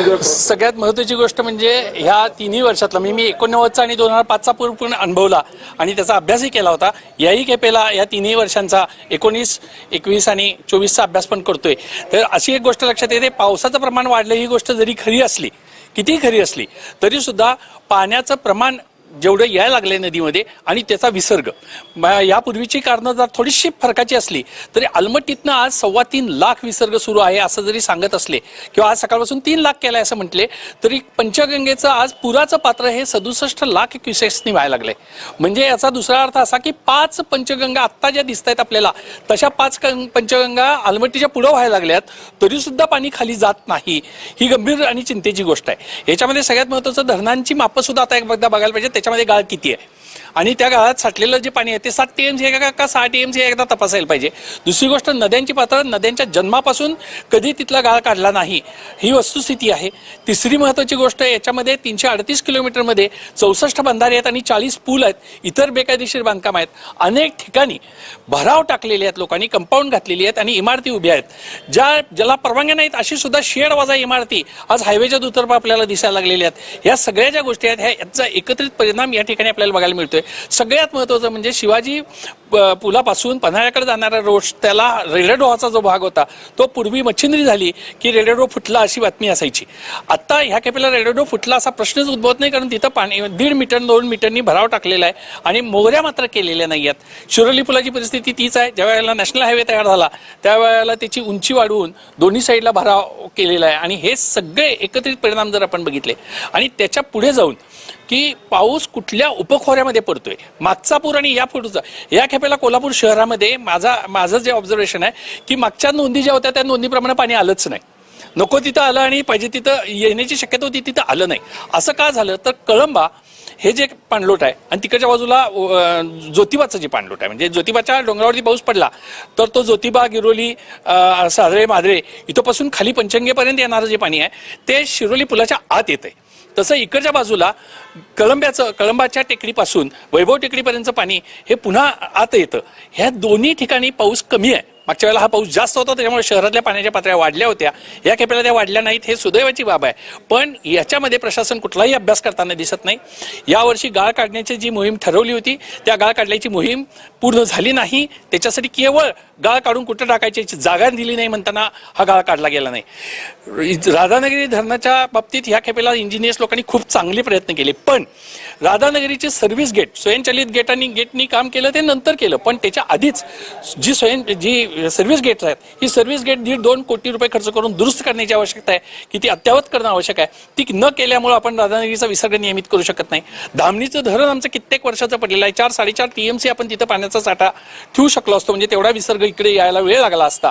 सगळ्यात महत्त्वाची गोष्ट म्हणजे ह्या तिन्ही वर्षातला मी मी एकोणनव्वदचा आणि दोन हजार पाचचा पूर्ण अनुभवला आणि त्याचा अभ्यासही केला होता. याही खेपेला या तिन्ही वर्षांचा एकोणीस एकवीस आणि चोवीसचा अभ्यास पण करतोय. तर अशी एक गोष्ट लक्षात येते पावसाचं प्रमाण वाढलं ही गोष्ट जरी खरी असली कितीही खरी असली तरी सुद्धा पाण्याचं प्रमाण जेवढं यायला लागले नदीमध्ये आणि त्याचा विसर्ग. म- यापूर्वीची कारणं जर थोडीशी फरकाची असली तरी अलमट्टीतनं आज सव्वा तीन लाख विसर्ग सुरू आहे असं जरी सांगत असले किंवा आज सकाळपासून तीन लाख केलाय असं म्हटले तरी पंचगंगेचं आज पुराचं पात्र हे सदुसष्ट लाख क्युसेक्सनी व्हायला लागले म्हणजे याचा दुसरा अर्थ असा की पाच पंचगंगा आत्ता ज्या दिसत आहेत आपल्याला तशा पाच पंचगंगा अलमट्टीच्या पुढं व्हायला लागल्यात तरीसुद्धा पाणी खाली जात नाही. ही गंभीर आणि चिंतेची गोष्ट आहे. याच्यामध्ये सगळ्यात महत्वाचं धरणांची मापंसुद्धा आता एकदा बघायला पाहिजे त्याच्यामध्ये गाळ किती आहे? आणि त्या गाळात साठलेलं जे पाणी आहे ते सात टीएमसी आहे का सहा टी एम सी एकदा तपासायला पाहिजे. दुसरी गोष्ट नद्यांची पातळ नद्यांच्या जन्मापासून कधी तिथला गाळ काढला नाही ही वस्तुस्थिती आहे. तिसरी महत्वाची गोष्ट याच्यामध्ये तीनशे अडतीस किलोमीटरमध्ये चौसष्ट बंधारे आहेत आणि चाळीस पूल आहेत इतर बेकायदेशीर बांधकाम आहेत. अनेक ठिकाणी भराव टाकलेले आहेत लोकांनी कंपाऊंड घातलेली आहेत आणि इमारती उभ्या आहेत. ज्या ज्याला परवानग्या नाहीत अशी सुद्धा शेड वाजा इमारती आज हायवेच्या दुतर्फा आपल्याला दिसायला लागलेल्या आहेत. या सगळ्या ज्या गोष्टी आहेत ह्या याचा एकत्रित परिणाम या ठिकाणी आपल्याला बघायला मिळतोय. सगळ्यात महत्वाचं म्हणजे शिवाजी पुलापासून पन्हाळ्याकडे जाणारा रोड त्याला रेल्वेडोहाचा जो भाग होता तो पूर्वी मच्छिंद्री झाली की रेल्वेडो फुटला अशी बातमी असायची. आता ह्या खेपेला रेल्वेडो फुटला असा प्रश्नच उद्भवत नाही कारण तिथं पाणी दीड मीटर दोन मीटरनी भराव टाकलेला आहे आणि मोगऱ्या मात्र केलेल्या नाही आहेत. शिरोली पुलाची परिस्थिती तीच आहे. ज्या वेळेला नॅशनल हायवे तयार झाला त्यावेळेला त्याची उंची वाढवून दोन्ही साईडला भराव केलेला आहे. आणि हे सगळे एकत्रित परिणाम जर आपण बघितले आणि त्याच्या पुढे जाऊन की पाऊस कुठल्या उपखोऱ्यामध्ये पडतोय? मागचा पूर आणि या पुढचा या खेपेला कोल्हापूर शहरामध्ये माझा माझं जे ऑब्झर्वेशन आहे की मागच्या नोंदी ज्या होत्या त्या नोंदीप्रमाणे पाणी आलंच नाही. नको तिथं आलं आणि पाहिजे तिथं येण्याची शक्यता होती तिथं आलं नाही. असं का झालं? तर कळंबा हे जे पाणलोट आहे आणि तिकडच्या बाजूला ज्योतिबाचं जे पाणलोट आहे म्हणजे ज्योतिबाच्या डोंगरावरती पाऊस पडला तर तो ज्योतिबा गिरोली अं, साजरे इथंपासून खाली पंचंगेपर्यंत येणारं जे पाणी आहे ते शिरोली पुलाच्या आत येतं आहे तसं इकडच्या बाजूला कळंब्याचं कळंबाच्या टेकडीपासून वैभव टेकडीपर्यंतचं पाणी हे पुन्हा आत येतं. ह्या दोन्ही ठिकाणी पाऊस कमी आहे. मागच्या वेळेला हा पाऊस जास्त होता त्याच्यामुळे शहरातल्या पाण्याच्या पातळ्या वाढल्या होत्या. या खेपेला त्या वाढल्या नाहीत हे सुदैवाची बाब आहे. पण याच्यामध्ये प्रशासन कुठलाही अभ्यास करताना दिसत नाही. यावर्षी गाळ काढण्याची जी मोहीम ठरवली होती त्या गाळ काढल्याची मोहीम पूर्ण झाली नाही. त्याच्यासाठी केवळ गाळ काढून कुठं टाकायची जागा दिली नाही म्हणताना हा गाळ काढला गेला नाही. राधानगरी धरणाच्या बाबतीत ह्या खेपेला इंजिनियर्स लोकांनी खूप चांगले प्रयत्न केले. पण राधानगरीचे सर्व्हिस गेट स्वयंचलित गेट आणि गेटनी काम केलं ते नंतर केलं. पण त्याच्या आधीच जी स्वयं जी सर्व्हिस गेट्स आहेत. ही सर्व्हिस गेट दीड दोन कोटी रुपये खर्च करून दुरुस्त करण्याची आवश्यकता आहे की ती अत्यावत करणं आवश्यक आहे. ती न केल्यामुळे आपण राधानगरीचा विसर्ग नियमित करू शकत नाही. धामणीचं धरण आमचं कित्येक वर्षाचं पडलेलं आहे. चार साडेचार टीएमसी आपण तिथं पाण्याचा साठा ठेवू शकलो असतो. म्हणजे तेवढा विसर्ग इकडे यायला वेळ लागला असता.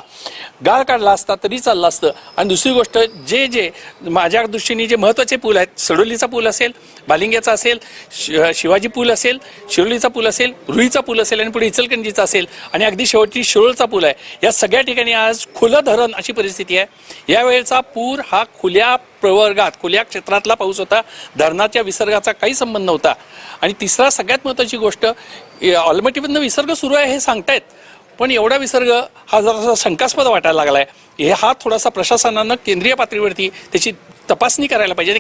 गाळ काढला असता तरी चाललं असतं. आणि दुसरी गोष्ट जे जे माझ्या दृष्टीने जे महत्त्वाचे पूल आहेत सडोलीचा पूल असेल बालिंग्याचा असेल शि- शिवाजी पूल असेल शिरोलीचा पूल असेल रुईचा पूल असेल आणि पुढे इचलकंजीचा असेल आणि अगदी शेवटी शिरोळचा पूल आहे. या सगळ्या ठिकाणी आज खुलं धरण अशी परिस्थिती आहे. यावेळेचा पूर हा खुल्या प्रवर्गात खुल्या क्षेत्रातला पाऊस होता. धरणाच्या विसर्गाचा काही संबंध नव्हता. आणि तिसरा सगळ्यात महत्त्वाची गोष्ट ऑलमटीमधनं विसर्ग सुरू आहे हे सांगतायत. पण एवढा विसर्ग हा जरासा शंकास्पद वाटायला लागलाय. हे हा थोडासा प्रशासनानं केंद्रीय पातळीवरती त्याची तपासणी करायला पाहिजे. ते